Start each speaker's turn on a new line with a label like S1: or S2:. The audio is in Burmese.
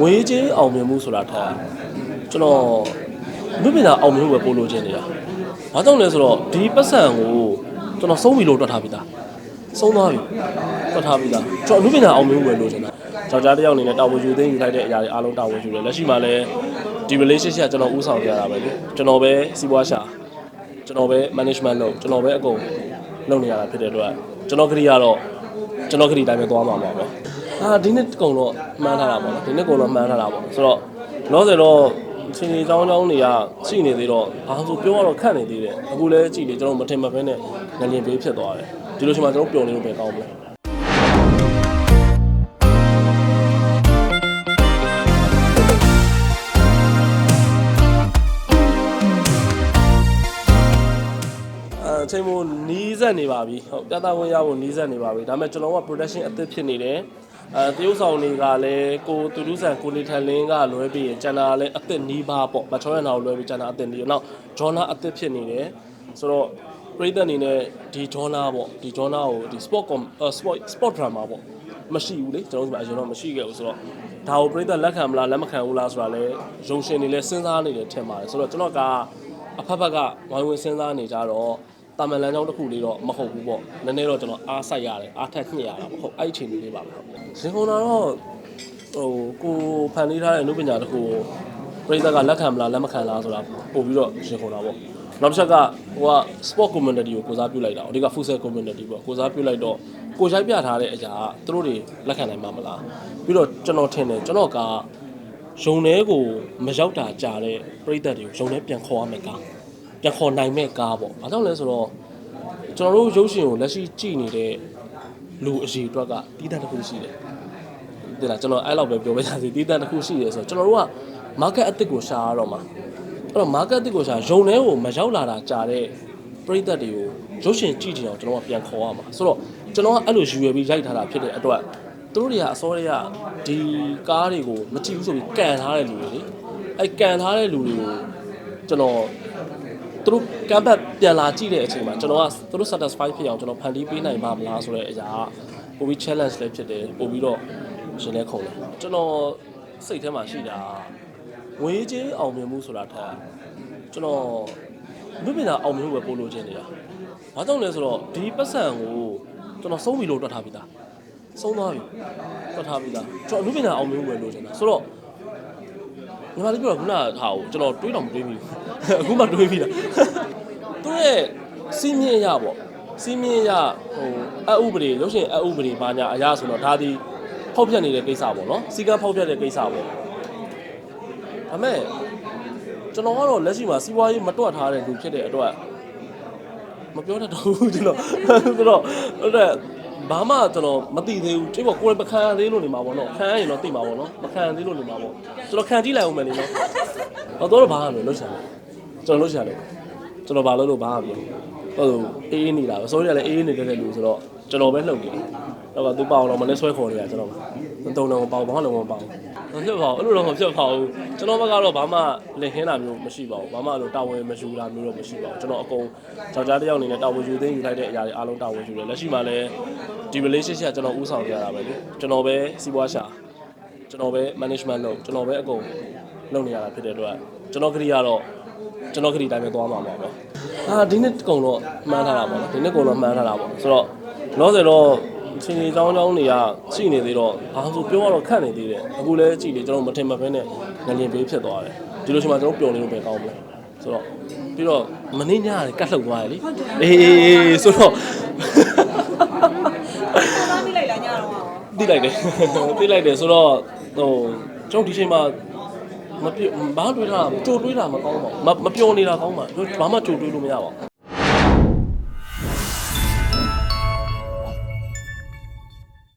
S1: ဝေးချင်းအောင်မြင်မှုဆိုတာထက်ကျွန်တော်လူပညာအောင်မြင်မှုပဲပို့လို့ခြင်းနေတာဘာကြောင့်လဲဆိုတော့ဒီပတ်စံကိုကျွန်တော်ဆုံးပြီလို့တွက်ထားပြီးသားဆုံးသွားပြီတွက်ထားပြီးသားကျွန်တော်လူပညာအောင်မြင်မှုပဲလို့ခြင်းတာယောက်ျားတစ်ယောက်အနေနဲ့တာဝန်ယူသိမ်းယူလိုက်တဲ့အရာတွေအားလုံးတာဝန်ယူတယ်လက်ရှိမှာလည်းဒီ relationship ကကျွန်တော်ဥဆောင်နေရတာပဲလေကျွန်တော်ပဲစီးပွားရှာကျွန်တော်ပဲ management လုပ်ကျွန်တော်ပဲအကုန်လုပ်နေရတာဖြစ်တဲ့အတွက်ကျွန်တော်ခရီးကတော့ကျွန်တော်ခရီးတိုင်းပဲသွားမှာပါပဲ အာဒီနေ့ကုံတော့မှန်းထားတာပေါ့နော်ဒီနေ့ကုံတော့မှန်းထားတာပေါ့ဆိုတော့လောဆယ်တော့ချင်းချင်းချောင်းချောင်းတွေကရှိနေသေးတော့အားဆိုပြောရတော့ခက်နေသေးတယ်အခုလည်းကြည့်လေကျွန်တော်မထင်မှတ်ဘဲနဲ့ငလျင်ပေးဖြစ်သွားတယ်ဒီလိုချိန်မှာကျွန်တော်ပျော်နေလို့ပဲကောင်းမလဲအချိန်မို့နီးစက်နေပါပြီဟုတ်ပြသခွင့်ရဖို့နီးစက်နေပါပြီဒါပေမဲ့ကျွန်တော်က production အသစ်ဖြစ်နေတယ် အဲတရုတ်ဆောင်တွေကလည်းကိုတူတူဆန်ကိုနေထန်လင်းကလွဲပြီးရင်ကျန်တာလည်းအသစ်နီးပါပေါ့မချောရနာကိုလွဲပြီးကျန်တာအသစ်နီးနောက်ဂျောနာအသစ်ဖြစ်နေတယ်ဆိုတော့ပရိသတ်အနေနဲ့ဒီဂျောနာပေါ့ဒီဂျောနာကိုဒီ sport com sport sport drama ပေါ့မရှိဘူးလေကျွန်တော်တို့ကအရင်တော့မရှိခဲ့ဘူးဆိုတော့ဒါကိုပရိသတ်လက်ခံမလားလက်မခံဘူးလားဆိုတာလည်းရုံရှင်တွေလည်းစဉ်းစားနေတယ်ထင်ပါတယ်ဆိုတော့ကျွန်တော်ကအဖက်ဖက်ကဝိုင်းဝန်းစဉ်းစားနေကြတော့ တာမန်လမ်းကြောင်းတစ်ခုလေးတော့မဟုတ်ဘူးပေါ့နည်းနည်းတော့ကျွန်တော်အားစိုက်ရတယ်အားထက်ညှိရတာမဟုတ်အဲ့ဒီအချိန်လေးပါပဲဟုတ်ရှင်ကုန်တာတော့ဟိုကိုဖန်လေးထားတဲ့အမှုပညာတစ်ခုကိုပြည်သက်ကလက်ခံမလားလက်မခံလားဆိုတာပို့ပြီးတော့ရှင်ကုန်တာပေါ့နောက်တစ်ချက်ကဟိုက sport community ကိုကိုစားပြုလိုက်တာအဓိက futsal community ပေါ့ကိုစားပြုလိုက်တော့ကိုရိုက်ပြထားတဲ့အရာကသူတို့တွေလက်ခံနိုင်မှာမလားပြီးတော့ကျွန်တော်ထင်တယ်ကျွန်တော်ကရုံထဲကိုမရောက်တာကြာတဲ့ပြည်သက်တွေကိုရုံထဲပြန်ခေါ်ရမယ်ကား ပြန်ခေါ်နိုင်မဲ့ကားပေါ့။ဘာကြောင့်လဲဆိုတော့ကျွန်တော်တို့ရုပ်ရှင်ကိုလက်ရှိကြည့်နေတဲ့လူအစီအတွက်ကတီးတန့်တစ်ခုရှိတယ်။ဒီလားကျွန်တော်အဲ့လောက်ပဲပြောပြချင်စီတီးတန့်တစ်ခုရှိတယ်ဆိုတော့ကျွန်တော်တို့က market အသစ်ကိုရှာရတော့မှာ။အဲ့တော့ market အသစ်ကိုရှာရုံထဲကိုမရောက်လာတာကြာတဲ့ပရိသတ်တွေကိုရုပ်ရှင်ကြည့်ကြအောင်ကျွန်တော်ကပြန်ခေါ်ရမှာ။ဆိုတော့ကျွန်တော်ကအဲ့လိုယူရပြီးရိုက်ထားတာဖြစ်တဲ့အတွက်သူတို့တွေကအစောတွေကဒီကားတွေကိုမကြည့်ဘူးဆိုပြီးကန်ထားတဲ့လူတွေလေ။အဲ့ကန်ထားတဲ့လူတွေကိုကျွန်တော် သူတို့ကမ်ဘတ်ပြန်လာကြည့်တဲ့အချိန်မှာကျွန်တော်ကသူတို့ satisfy ဖြစ်အောင်ကျွန်တော်ဖန်တီးပေးနိုင်ပါမလားဆိုတဲ့အရာကပိုပြီး challenge လည်းဖြစ်တယ်ပိုပြီးတော့ရှင်လဲခုံတယ်ကျွန်တော်စိတ်ထဲမှာရှိတာဝေးချင်းအောင်မြင်မှုဆိုတာထက်ကျွန်တော်လူပညာအောင်မြင်မှုပဲပို့လို့ခြင်းနေတာဘာကြောင့်လဲဆိုတော့ဒီပတ်စံကိုကျွန်တော်ဆုံးပြီလို့တွက်ထားပြီးသားဆုံးသွားပြီတွက်ထားပြီးသားကျွန်တော်လူပညာအောင်မြင်မှုပဲလို့ခြင်းတာဆိုတော့ ညီမလေးပြောတာခုနကဟာကိုကျွန်တော်တွေးတော့မတွေးမိဘူးအခုမှတွေးမိတာသူရဲ့စီးမြင့်ရပေါ့စီးမြင့်ရဟိုအဥပဒေရုပ်ရှင်အဥပဒေဘာညာအရာဆိုတော့ဒါဒီဖောက်ပြက်နေတဲ့ကိစ္စပေါ့နော်စီကံဖောက်ပြက်တဲ့ကိစ္စပေါ့ဒါမဲ့ကျွန်တော်ကတော့လက်ရှိမှာစီးပွားရေးမတွက်ထားတဲ့လူဖြစ်တဲ့အတွက်မပြောတတ်တော့ဘူးကျွန်တော်ဆိုတော့ဟုတ်တယ် ဘာမှကျွန်တော်မသိသေးဘူးတိပေါ့ကိုယ်ပခံရသေးလို့နေမှာပေါ့နော်ခံရရင်တော့သိမှာပေါ့နော်မခံရသေးလို့နေမှာပေါ့ကျွန်တော်ခံကြည့်လိုက်အောင်မယ်လေနော်ဟောတော့ဘာမှမလုပ်ချင်ဘူးကျွန်တော်လုပ်ချင်တယ်ကျွန်တော်ဘာလုပ်လို့ဘာမှမပြောဟုတ်အေးအေးနေတာပဲဆိုရလည်းအေးအေးနေတဲ့လူဆိုတော့ကျွန်တော်ပဲလှုပ်နေတယ်တော့ကသူပေါအောင်တော့မလဲဆွဲခေါ်နေတာကျွန်တော်မတုံတော့မပေါဘာမှလုံးမပေါမဖြစ်ပါဘူးအဲ့လိုတော့မဖြစ်ပါဘူးကျွန်တော်ဘက်ကတော့ဘာမှလင်ခင်းတာမျိုးမရှိပါဘူးဘာမှအဲ့လိုတာဝန်မယူတာမျိုးတော့မရှိပါဘူးကျွန်တော်အကုန်ယောက်ျားတစ်ယောက်အနေနဲ့တာဝန်ယူသိမ်းယူလိုက်တဲ့အရာတွေအားလုံးတာဝန်ယူတယ်လက်ရှိမှာလည်း ဒီ relationship ကကျွန်တော်ဥဆောင်ကြရတာပဲလေကျွန်တော်ပဲစီးပွားရှာကျွန်တော်ပဲ management လုပ်ကျွန်တော်ပဲအကုန်လုပ်နေရတာဖြစ်တဲ့အတွက်ကျွန်တော်ခရီးကတော့ကျွန်တော်ခရီးတိုင်းပဲသွားမှာပါပဲအာဒီနေ့ကုံတော့မှန်းထားတာပေါ့နော်ဒီနေ့ကုံတော့မှန်းထားတာပေါ့ဆိုတော့လောဆယ်တော့ချင်းချင်းချောင်းချောင်းတွေကရှိနေသေးတော့အားဆိုပြောရတော့ခက်နေသေးတယ်အခုလည်းကြည့်လေကျွန်တော်မထင်မှတ်ဘဲနဲ့ငလျင်ပေးဖြစ်သွားတယ်ဒီလိုချိန်မှာကျွန်တော်ပျော်နေလို့ပဲကောင်းမလဲဆိုတော့ပြီးတော့မင်းညရတယ်ကတ်လှုပ်သွားတယ်လေအေးအေးအေးဆိုတော့
S2: သားမိလိုက်လားည တော့
S1: တိလိုက်တယ်တိလိုက်တယ်ဆိုတော့ဟိုကျွန်တော်ဒီချိန်မှာမပြဘာတွေးတာကြိုတွေးတာမကောင်းပါဘူးမမပြောနေတာကောင်းပါဘာမှကြိုတွေးလို့မရပါဘူး